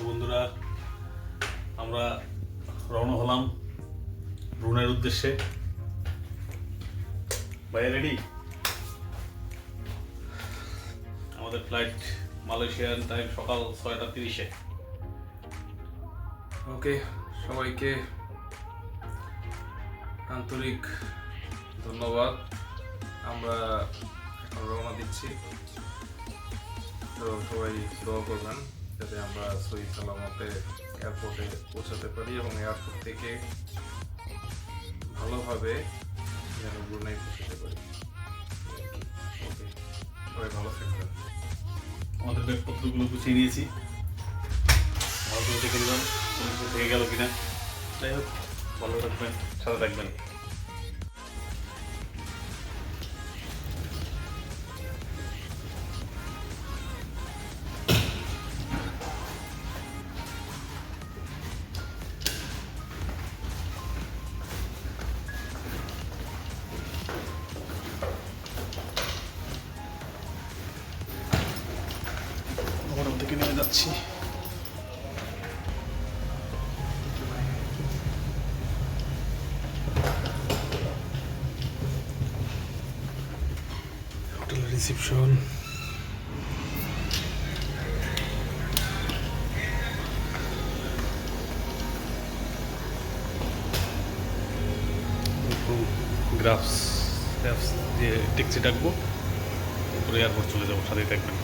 তো বন্ধুরা, আমরা রওনা হলাম ব্রুনের উদ্দেশ্যে। ভাইয়া রেডি আমাদের ফ্লাইট মালয়েশিয়ান টাইম সকাল ছয়টা তিরিশে। ওকে সবাইকে আন্তরিক ধন্যবাদ। আমরা এখন রওনা দিচ্ছি। তো সবাই দোয়া করবেন। যাতে আমরা সহি সালামতে এয়ারপোর্টে পৌঁছাতে পারি এবং এয়ারপোর্ট থেকে ভালোভাবে যেন ব্রুনাই পৌঁছাতে পারি। ওকে ভালো থাকবেন। আমাদের ব্যাগপত্রগুলো গুছিয়ে নিয়েছি। ভালো করে দেখে নিলাম, কোনো কিছু থেকে গেল কিনা। যাই হোক, ভালো রাখবেন সাথে রাখবেন থেকে নেমে যাচ্ছি। হোটেল রিসেপশন গ্রাফস গ্রাফস দিয়ে ট্যাক্সি ডাকবো। তারপরে এয়ারপোর্ট চলে যাব, সাথেই থাকবেন।